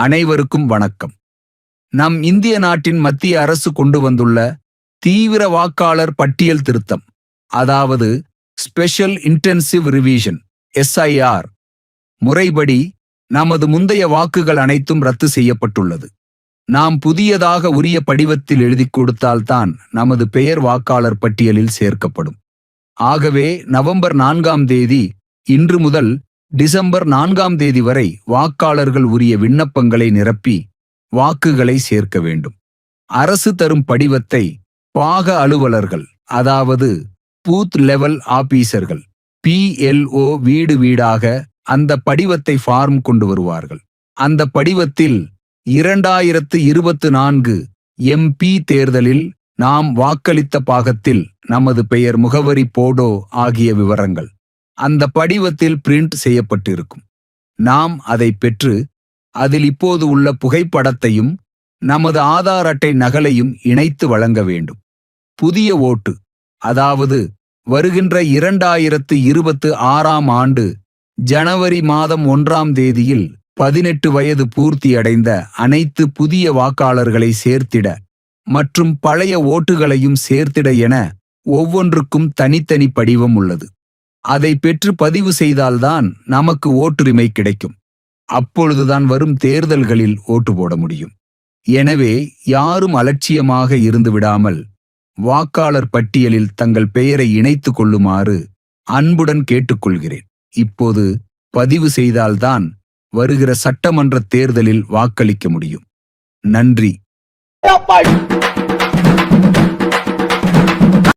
அனைவருக்கும் வணக்கம். நம் இந்திய நாட்டின் மத்திய அரசு கொண்டு வந்துள்ள தீவிர வாக்காளர் பட்டியல் திருத்தம் அதாவது ஸ்பெஷல் இன்டென்சிவ் ரிவிஷன் எஸ்ஐஆர் முறைப்படி நமது முந்தைய வாக்குகள் அனைத்தும் ரத்து செய்யப்பட்டுள்ளது. நாம் புதியதாக உரிய படிவத்தில் எழுதிக் கொடுத்தால்தான் நமது பெயர் வாக்காளர் பட்டியலில் சேர்க்கப்படும். ஆகவே நவம்பர் நான்காம் தேதி இன்று முதல் டிசம்பர் நான்காம் தேதி வரை வாக்காளர்கள் உரிய விண்ணப்பங்களை நிரப்பி வாக்குகளை சேர்க்க வேண்டும். அரசு தரும் படிவத்தை பாக அலுவலர்கள் அதாவது பூத் லெவல் ஆபீசர்கள் பிஎல்ஓ வீடு வீடாக அந்த படிவத்தை ஃபார்ம் கொண்டு வருவார்கள். அந்த படிவத்தில் இரண்டாயிரத்து இருபத்து நான்கு எம்பி தேர்தலில் நாம் வாக்களித்த பாகத்தில் நமது பெயர் முகவரி போடோ ஆகிய விவரங்கள். அந்த படிவத்தில் பிரிண்ட் செய்யப்பட்டிருக்கும். நாம் அதை பெற்று அதில் இப்போது உள்ள புகைப்படத்தையும் நமது ஆதார் அட்டை நகலையும் இணைத்து வழங்க வேண்டும். புதிய ஓட்டு அதாவது வருகின்ற இரண்டாயிரத்து இருபத்து ஆறாம் ஆண்டு ஜனவரி மாதம் ஒன்றாம் தேதியில் பதினெட்டு வயது பூர்த்தியடைந்த அனைத்து புதிய வாக்காளர்களை சேர்த்திட மற்றும் பழைய ஓட்டுகளையும் சேர்த்திட என ஒவ்வொன்றுக்கும் தனித்தனி படிவம் உள்ளது. அதை பெற்று பதிவு செய்தால்தான் நமக்கு ஓட்டுரிமை கிடைக்கும். அப்பொழுதுதான் வரும் தேர்தல்களில் ஓட்டு போட முடியும். எனவே யாரும் அலட்சியமாக இருந்து விடாமல் வாக்காளர் பட்டியலில் தங்கள் பெயரை இணைத்துக் கொள்ளுமாறு அன்புடன் கேட்டுக்கொள்கிறேன். இப்போது பதிவு செய்தால்தான் வருகிற சட்டமன்ற தேர்தலில் வாக்களிக்க முடியும். நன்றி.